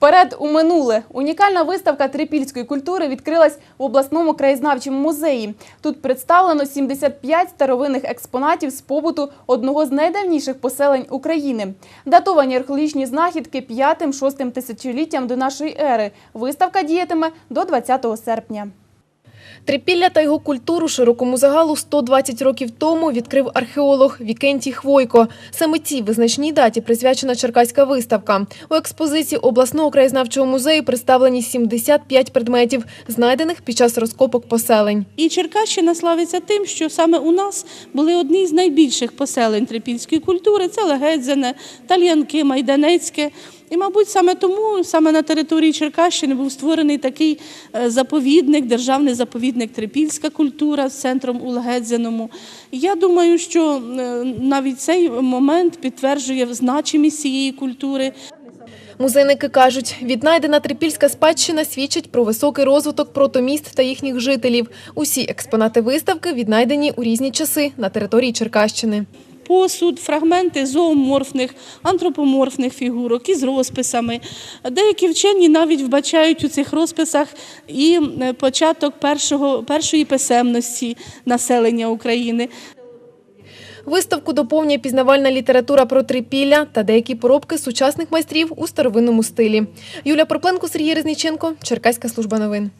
Вперед у минуле унікальна виставка трипільської культури відкрилась в обласному краєзнавчому музеї. Тут представлено 75 старовинних експонатів з побуту одного з найдавніших поселень України. Датовані археологічні знахідки 5-6 тисячоліттям до нашої ери. Виставка діятиме до 20 серпня. Трипілля та його культуру широкому загалу 120 років тому відкрив археолог Вікентій Хвойко. Саме цій визначній даті присвячена Черкаська виставка. У експозиції обласного краєзнавчого музею представлені 75 предметів, знайдених під час розкопок поселень. І Черкащина славиться тим, що саме у нас були одні з найбільших поселень трипільської культури. Це Легедзяне, Тальянки, Майданецьке. І, мабуть, саме тому саме на території Черкащини був створений такий е, заповідник, державний заповідник Трипільська культура з центром у Легедзяному. Я думаю, що е, навіть цей момент підтверджує значимість цієї культури. Музейники кажуть, віднайдена трипільська спадщина свідчить про високий розвиток протоміст та їхніх жителів. Усі експонати виставки віднайдені у різні часи на території Черкащини. Посуд, фрагменти зооморфних, антропоморфних фігурок із розписами. Деякі вчені навіть вбачають у цих розписах і початок першого, першої писемності населення України. Виставку доповнює пізнавальна література про трипілля та деякі поробки сучасних майстрів у старовинному стилі. Юлія Пропленко, Сергій Резніченко, Черкаська служба новин.